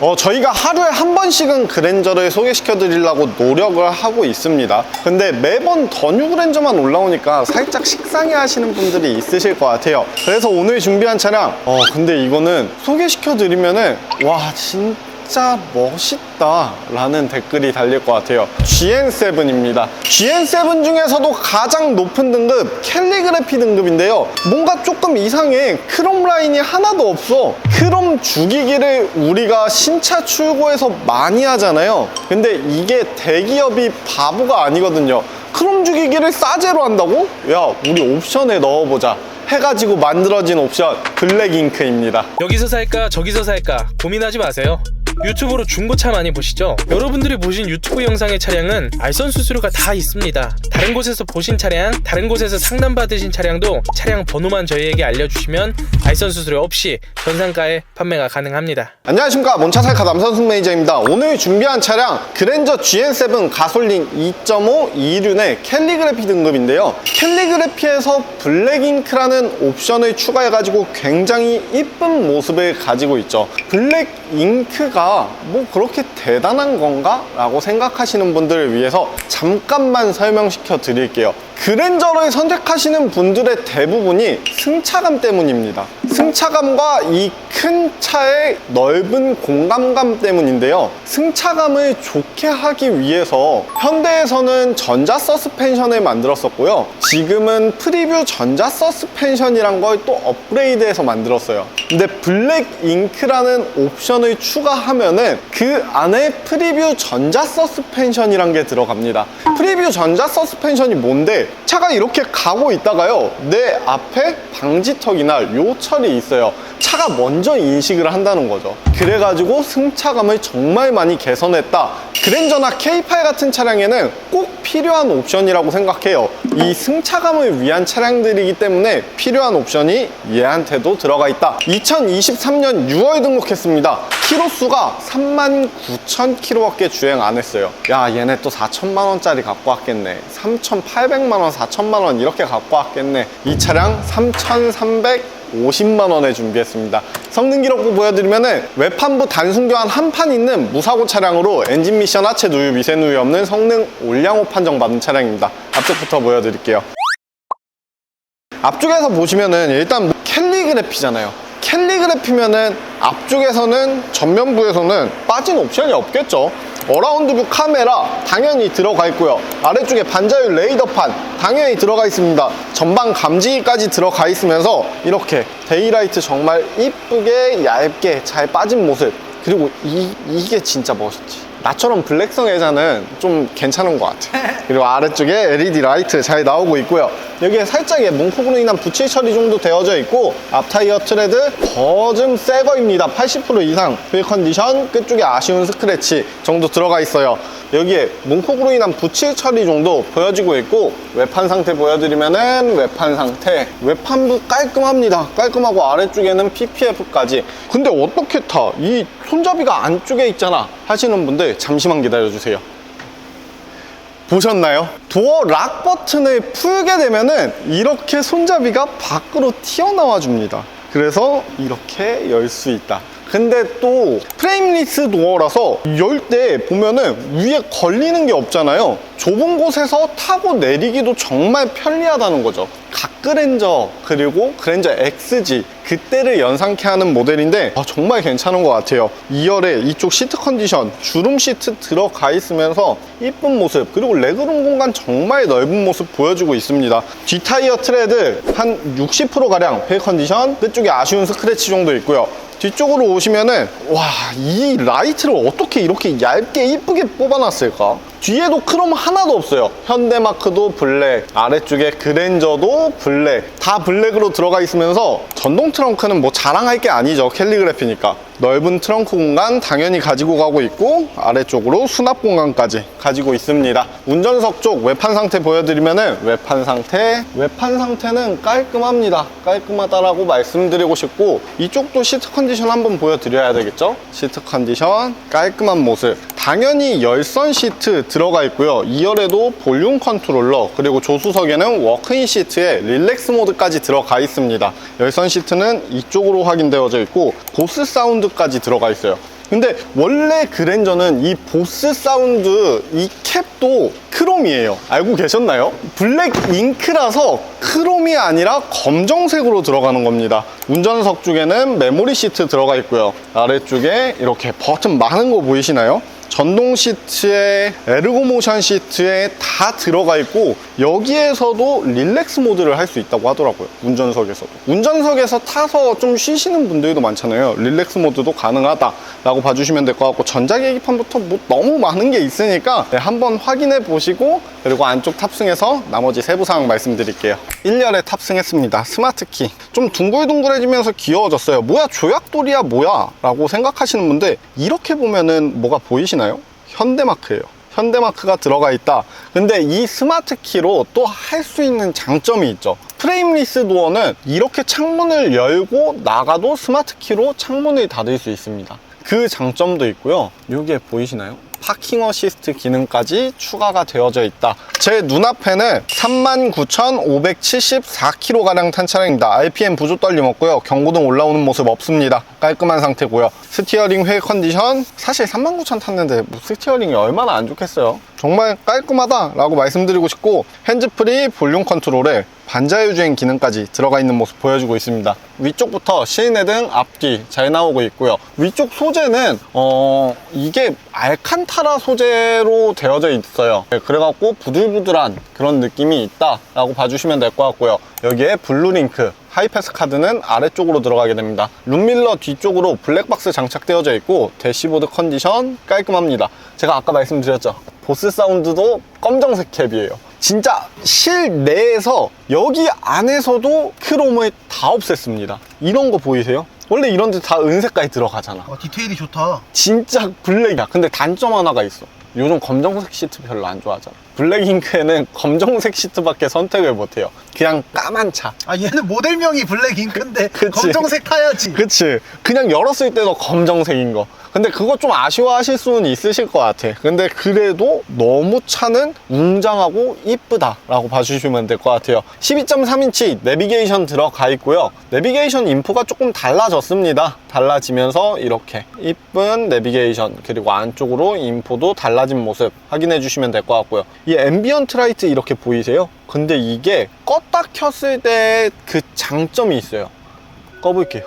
어, 저희가 하루에 한 번씩은 그랜저를 소개시켜 드리려고 노력을 하고 있습니다. 근데 매번 더 뉴 그랜저만 올라오니까 살짝 식상해 하시는 분들이 있으실 것 같아요. 그래서 오늘 준비한 차량, 어, 근데 이거는 소개시켜 드리면은, 와, 진짜 멋있다. 라는 댓글이 달릴 것 같아요. GN7입니다. GN7 중에서도 가장 높은 등급, 캘리그래피 등급인데요. 뭔가 조금 이상해. 크롬 라인이 하나도 없어. 크롬 주기기를 우리가 신차 출고에서 많이 하잖아요. 근데 이게 대기업이 바보가 아니거든요. 크롬 주기기를 싸제로 한다고? 야, 우리 옵션에 넣어보자. 해가지고 만들어진 옵션 블랙 잉크입니다. 여기서 살까 저기서 살까 고민하지 마세요. 유튜브로 중고차 많이 보시죠? 여러분들이 보신 유튜브 영상의 차량은 알선 수수료가 다 있습니다. 다른 곳에서 보신 차량, 다른 곳에서 상담받으신 차량도 차량 번호만 저희에게 알려주시면 알선 수수료 없이 전상가에 판매가 가능합니다. 안녕하십니까 몬차살카 남선승 매니저입니다 오늘 준비한 차량 그랜저 GN7 가솔린 2.5 2륜의 캘리그래피 등급인데요 캘리그래피에서 블랙잉크라는 옵션을 추가해가지고 굉장히 이쁜 모습을 가지고 있죠 블랙잉크가 뭐 그렇게 대단한 건가? 라고 생각하시는 분들을 위해서 잠깐만 설명시켜 드릴게요 그랜저를 선택하시는 분들의 대부분이 승차감 때문입니다. 승차감과 이 큰 차의 넓은 공간감 때문인데요. 승차감을 좋게 하기 위해서 현대에서는 전자 서스펜션을 만들었었고요. 지금은 프리뷰 전자 서스펜션이란 걸 또 업그레이드해서 만들었어요. 근데 블랙 잉크라는 옵션을 추가하면은 그 안에 프리뷰 전자 서스펜션이란 게 들어갑니다. 프리뷰 전자 서스펜션이 뭔데 차가 이렇게 가고 있다가요 내 앞에 방지턱이나 요철이 있어요. 차가 먼저 인식을 한다는 거죠. 그래가지고 승차감을 정말 많이 개선했다. 그랜저나 K8 같은 차량에는 꼭 필요한 옵션이라고 생각해요. 이 승차감을 위한 차량들이기 때문에 필요한 옵션이 얘한테도 들어가 있다. 2023년 6월 등록했습니다. 키로수가 39,000km밖에 주행 안 했어요. 야 얘네 또 4천만 원짜리 갖고 왔겠네. 3,800만 원 4천만 원 이렇게 갖고 왔겠네 이 차량 3,350만 원에 준비했습니다 성능 기록부 보여드리면은 외판부 단순 교환 한 판 있는 무사고 차량으로 엔진 미션 하체 누유 미세 누유 없는 성능 올량호 판정 받은 차량입니다 앞쪽부터 보여드릴게요 앞쪽에서 보시면은 일단 캘리그래피잖아요. 캘리그래피면은 앞쪽에서는 전면부에서는 빠진 옵션이 없겠죠. 어라운드 뷰 카메라 당연히 들어가 있고요. 아래쪽에 반자율 레이더판 당연히 들어가 있습니다. 전방 감지기까지 들어가 있으면서 이렇게 데이라이트 정말 이쁘게 얇게 잘 빠진 모습 그리고 이, 이게 진짜 멋있지. 나처럼 블랙성 애자는 좀 괜찮은 것 같아. 그리고 아래쪽에 LED 라이트 잘 나오고 있고요. 여기에 살짝의 문콕으로 인한 붙일 처리 정도 되어져 있고 앞 타이어 트레드 거좀 새 거입니다. 80% 이상 휠 컨디션 끝쪽에 아쉬운 스크래치 정도 들어가 있어요. 여기에 문콕으로 인한 붙일 처리 정도 보여지고 있고 외판 상태 보여드리면은 외판 상태 외판부 깔끔합니다. 깔끔하고 아래쪽에는 PPF까지. 근데 어떻게 타? 이 손잡이가 안쪽에 있잖아 하시는 분들 잠시만 기다려주세요. 보셨나요? 도어 락 버튼을 풀게 되면은 이렇게 손잡이가 밖으로 튀어나와 줍니다. 그래서 이렇게 열 수 있다. 근데 또 프레임리스 도어라서 열 때 보면은 위에 걸리는 게 없잖아요. 좁은 곳에서 타고 내리기도 정말 편리하다는 거죠. 각 그랜저 그리고 그랜저 XG 그때를 연상케 하는 모델인데 아, 정말 괜찮은 것 같아요. 2열에 이쪽 시트 컨디션 주름 시트 들어가 있으면서 이쁜 모습 그리고 레그룸 공간 정말 넓은 모습 보여주고 있습니다. 뒷타이어 트레드 한 60%가량 휠 컨디션. 끝쪽에 아쉬운 스크래치 정도 있고요 뒤쪽으로 오시면은 와 이 라이트를 어떻게 이렇게 얇게 이쁘게 뽑아놨을까 뒤에도 크롬 하나도 없어요. 현대마크도 블랙 아래쪽에 그랜저도 블랙. 다 블랙으로 들어가 있으면서 전동 트렁크는 뭐 자랑할 게 아니죠 캘리그래피니까. 넓은 트렁크 공간 당연히 가지고 가고 있고 아래쪽으로 수납 공간까지 가지고 있습니다. 운전석 쪽 외판 상태 보여드리면은 외판 상태 외판 상태는 깔끔합니다. 깔끔하다라고 말씀드리고 싶고 이쪽도 시트 컨디션 한번 보여드려야 되겠죠? 시트 컨디션 깔끔한 모습. 당연히 열선 시트 들어가 있고요 2열에도 볼륨 컨트롤러 그리고 조수석에는 워크인 시트에 릴렉스 모드까지 들어가 있습니다 열선 시트는 이쪽으로 확인되어져 있고 보스 사운드까지 들어가 있어요 근데 원래 그랜저는 이 보스 사운드 이 캡도 크롬이에요. 알고 계셨나요? 블랙 잉크라서 크롬이 아니라 검정색으로 들어가는 겁니다. 운전석 쪽에는 메모리 시트 들어가 있고요. 아래쪽에 이렇게 버튼 많은 거 보이시나요? 전동 시트에 에르고 모션 시트에 다 들어가 있고 여기에서도 릴렉스 모드를 할 수 있다고 하더라고요 운전석에서도. 운전석에서 타서 좀 쉬시는 분들도 많잖아요. 릴렉스 모드도 가능하다라고 봐주시면 될 것 같고 전자계기판부터 뭐 너무 많은 게 있으니까 네, 한번 확인해 보시고 그리고 안쪽 탑승해서 나머지 세부 사항 말씀드릴게요. 1열에 탑승했습니다. 스마트키. 좀 둥글둥글해지면서 귀여워졌어요. 뭐야 조약돌이야 뭐야? 라고 생각하시는 분들 이렇게 보면은 뭐가 보이시나요? 현대마크예요. 현대마크가 들어가 있다. 근데 이 스마트 키로 또 할 수 있는 장점이 있죠. 프레임리스 도어는 이렇게 창문을 열고 나가도 스마트 키로 창문을 닫을 수 있습니다. 그 장점도 있고요. 여기에 보이시나요? 파킹 어시스트 기능까지 추가가 되어져 있다. 제 눈앞에는 39,574km가량 탄 차량입니다. RPM 부조 떨림 없고요. 경고등 올라오는 모습 없습니다. 깔끔한 상태고요. 스티어링 회 컨디션 사실 39,000 탔는데 뭐 스티어링이 얼마나 안 좋겠어요. 정말 깔끔하다라고 말씀드리고 싶고 핸즈프리 볼륨 컨트롤에 반자율주행 기능까지 들어가 있는 모습 보여주고 있습니다. 위쪽부터 실내등 앞뒤 잘 나오고 있고요. 위쪽 소재는 어 이게 알칸타라 소재로 되어져 있어요. 네, 그래갖고 부들부들한 그런 느낌이 있다 라고 봐주시면 될 것 같고요. 여기에 블루링크 하이패스 카드는 아래쪽으로 들어가게 됩니다. 룸밀러 뒤쪽으로 블랙박스 장착되어져 있고 대시보드 컨디션 깔끔합니다. 제가 아까 말씀드렸죠. 보스 사운드도 검정색 캡이에요. 진짜 실내에서 여기 안에서도 크롬을 다 없앴습니다. 이런 거 보이세요? 원래 이런 데 다 은색깔이 들어가잖아. 와, 디테일이 좋다. 진짜 블랙이야. 근데 단점 하나가 있어. 요즘 검정색 시트 별로 안 좋아하잖아. 블랙잉크에는 검정색 시트밖에 선택을 못해요. 그냥 까만 차. 아, 얘는 모델명이 블랙 잉크인데 그치. 검정색 타야지. 그치. 그냥 열었을 때도 검정색인 거. 근데 그거 좀 아쉬워하실 수는 있으실 것 같아. 근데 그래도 너무 차는 웅장하고 이쁘다 라고 봐주시면 될 것 같아요. 12.3인치 내비게이션 들어가 있고요. 내비게이션 인포가 조금 달라졌습니다. 달라지면서 이렇게 이쁜 내비게이션 그리고 안쪽으로 인포도 달라진 모습 확인해 주시면 될 것 같고요. 이 앰비언트 라이트 이렇게 보이세요? 근데 이게 껐다 켰을 때 그 장점이 있어요. 꺼볼게요.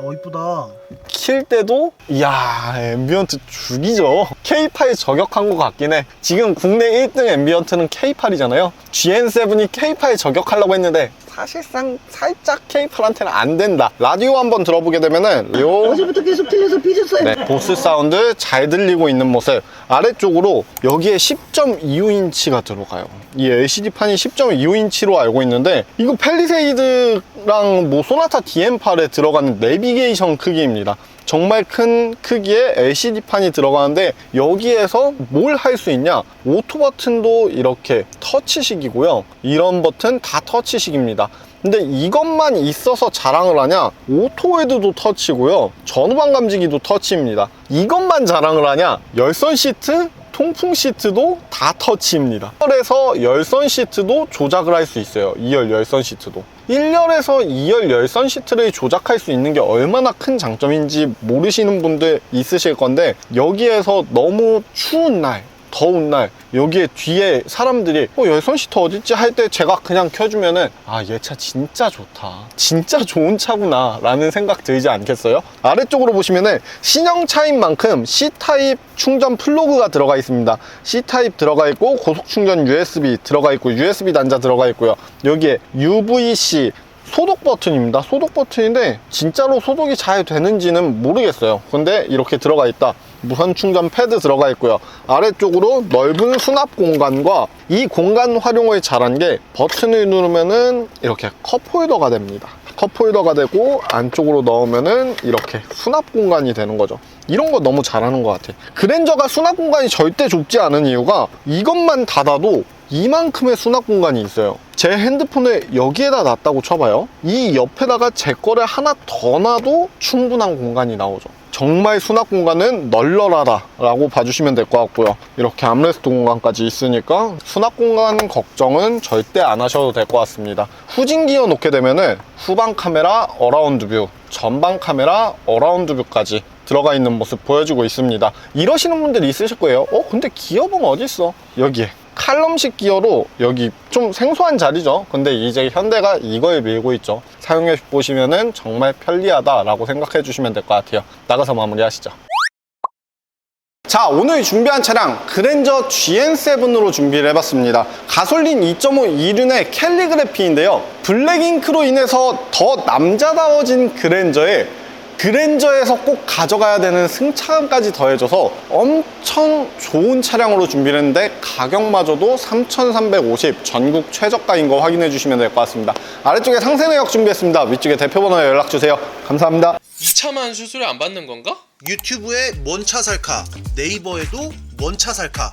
어, 이쁘다. 킬 때도 이야 앰비언트 죽이죠 K8 저격한 것 같긴 해 지금 국내 1등 앰비언트는 K8이잖아요 GN7이 K8 저격하려고 했는데 사실상 살짝 K8한테는 안 된다. 라디오 한번 들어보게 되면은 요 어제부터 계속 틀려서 삐졌어요. 네, 보스 사운드 잘 들리고 있는 모습. 아래쪽으로 여기에 10.25인치가 들어가요. 이 LCD판이 10.25인치로 알고 있는데 이거 펠리세이드 랑 뭐 소나타 DM8에 들어가는 내비게이션 크기입니다. 정말 큰 크기의 LCD판이 들어가는데 여기에서 뭘 할 수 있냐? 오토 버튼도 이렇게 터치식이고요. 이런 버튼 다 터치식입니다. 근데 이것만 있어서 자랑을 하냐? 오토 헤드도 터치고요. 전후방 감지기도 터치입니다. 이것만 자랑을 하냐? 열선 시트 통풍 시트도 다 터치입니다. 1열에서 열선 시트도 조작을 할 수 있어요. 2열 열선 시트도. 1열에서 2열 열선 시트를 조작할 수 있는 게 얼마나 큰 장점인지 모르시는 분들 있으실 건데 여기에서 너무 추운 날 더운 날 여기에 뒤에 사람들이 어 열선 시트 어딨지 할 때 제가 그냥 켜주면은 아 얘 차 진짜 좋다 진짜 좋은 차구나 라는 생각 들지 않겠어요? 아래쪽으로 보시면은 신형 차인 만큼 C타입 충전 플러그가 들어가 있습니다 C타입 들어가 있고 고속 충전 USB 들어가 있고 USB 단자 들어가 있고요 여기에 UVC 소독 버튼입니다. 소독 버튼인데 진짜로 소독이 잘 되는지는 모르겠어요. 근데 이렇게 들어가 있다. 무선 충전 패드 들어가 있고요. 아래쪽으로 넓은 수납 공간과 이 공간 활용을 잘한 게 버튼을 누르면은 이렇게 컵 홀더가 됩니다. 컵 홀더가 되고 안쪽으로 넣으면은 이렇게 수납 공간이 되는 거죠. 이런 거 너무 잘하는 것 같아. 그랜저가 수납 공간이 절대 좁지 않은 이유가 이것만 닫아도 이만큼의 수납 공간이 있어요. 제 핸드폰을 여기에다 놨다고 쳐봐요. 이 옆에다가 제 거를 하나 더 놔도 충분한 공간이 나오죠. 정말 수납 공간은 널널하다 라고 봐주시면 될 것 같고요. 이렇게 암레스트 공간까지 있으니까 수납 공간 걱정은 절대 안 하셔도 될 것 같습니다. 후진 기어 놓게 되면은 후방 카메라 어라운드 뷰 전방 카메라 어라운드 뷰까지 들어가 있는 모습 보여주고 있습니다. 이러시는 분들이 있으실 거예요. 어, 근데 기어봉 어디 있어? 여기에. 칼럼식 기어로 여기 좀 생소한 자리죠. 근데 이제 현대가 이거에 밀고 있죠. 사용해 보시면은 정말 편리하다 라고 생각해 주시면 될 것 같아요. 나가서 마무리 하시죠. 자 오늘 준비한 차량 그랜저 GN7으로 준비를 해봤습니다 가솔린 2.5 이륜의 캘리그래피인데요 블랙잉크로 인해서 더 남자다워진 그랜저에 그랜저에서 꼭 가져가야 되는 승차감까지 더해져서 엄청 좋은 차량으로 준비를 했는데 가격마저도 3,350 전국 최저가인 거 확인해 주시면 될 것 같습니다. 아래쪽에 상세 내역 준비했습니다. 위쪽에 대표 번호에 연락 주세요. 감사합니다. 2차만 수수료 안 받는 건가? 유튜브에 뭔 차 살까? 네이버에도 뭔 차 살까